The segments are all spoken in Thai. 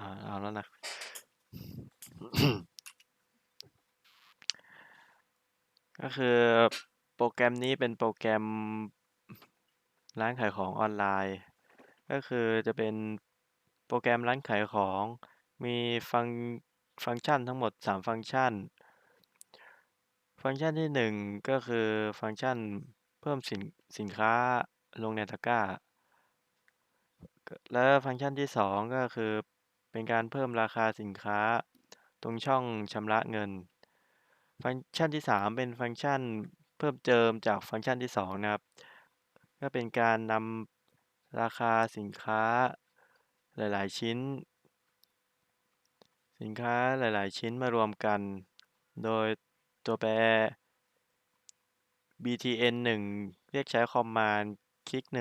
เอาแล้วนะก็คือโปรแกรมนี้เป็นโปรแกรมร้านขายของออนไลน์ ก็คือจะเป็นโปรแกรมร้านขายของมีฟังฟังก์ชันทั้งหมด 3 ฟังก์ชัน ฟังก์ชันที่ 1 ก็คือฟังก์ชันเพิ่มสินสินค้าลงในตะกร้า และฟังก์ชันที่ 2 ก็คือ เป็นการเพิ่มราคาสินค้า ตรงช่องชำระเงิน ฟังก์ชันที่ 3 เป็นฟังก์ชันเพิ่มเติมจากฟังก์ชันที่ 2 นะครับ ก็เป็นการนำราคาสินค้าหลาย ๆ ชิ้น สินค้าหลาย ๆ ชิ้นมารวมกัน โดยตัวแปร btn1 เรียกใช้คอมมานด์คลิก 1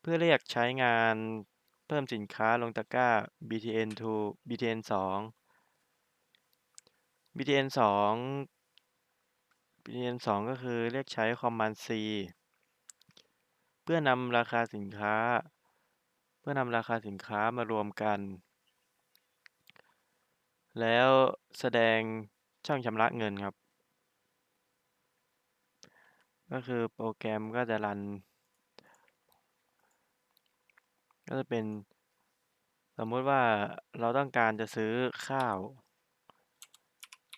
เพื่อเรียกใช้งาน เพิ่มสินค้าลงตะกร้า btn2 btn2 btn2 btn2 ก็คือเรียกใช้คอมมานด์ c เพื่อนำราคาสินค้า เพื่อนำราคาสินค้ามารวมกัน แล้วแสดงช่องชำระเงินครับ ก็คือโปรแกรมก็จะรัน ก็จะเป็น สมมติว่าเราต้องการจะซื้อข้าว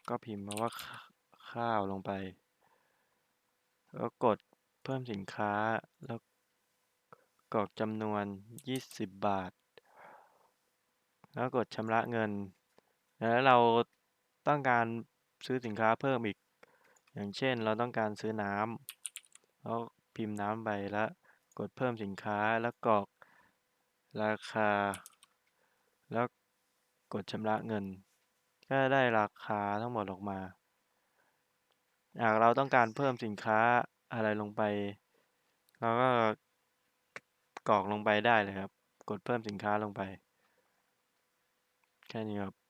ก็พิมพ์มาว่าข้าวลงไป แล้วกดเพิ่มสินค้าแล้วกรอกจำนวน 20 บาท แล้วกดชำระเงิน แล้วเราต้องการซื้อสินค้าเพิ่มอีก อย่างเช่นเราต้องการซื้อน้ำแล้วพิมพ์น้ำไปแล้วกดเพิ่มสินค้าแล้วกรอก ราคา แล้วกดชำระเงิน ก็ได้ราคาทั้งหมดออกมา หากเราต้องการเพิ่มสินค้าอะไรลงไป เราก็กรอกลงไปได้เลยครับ กดเพิ่มสินค้าลงไป แค่นี้ครับ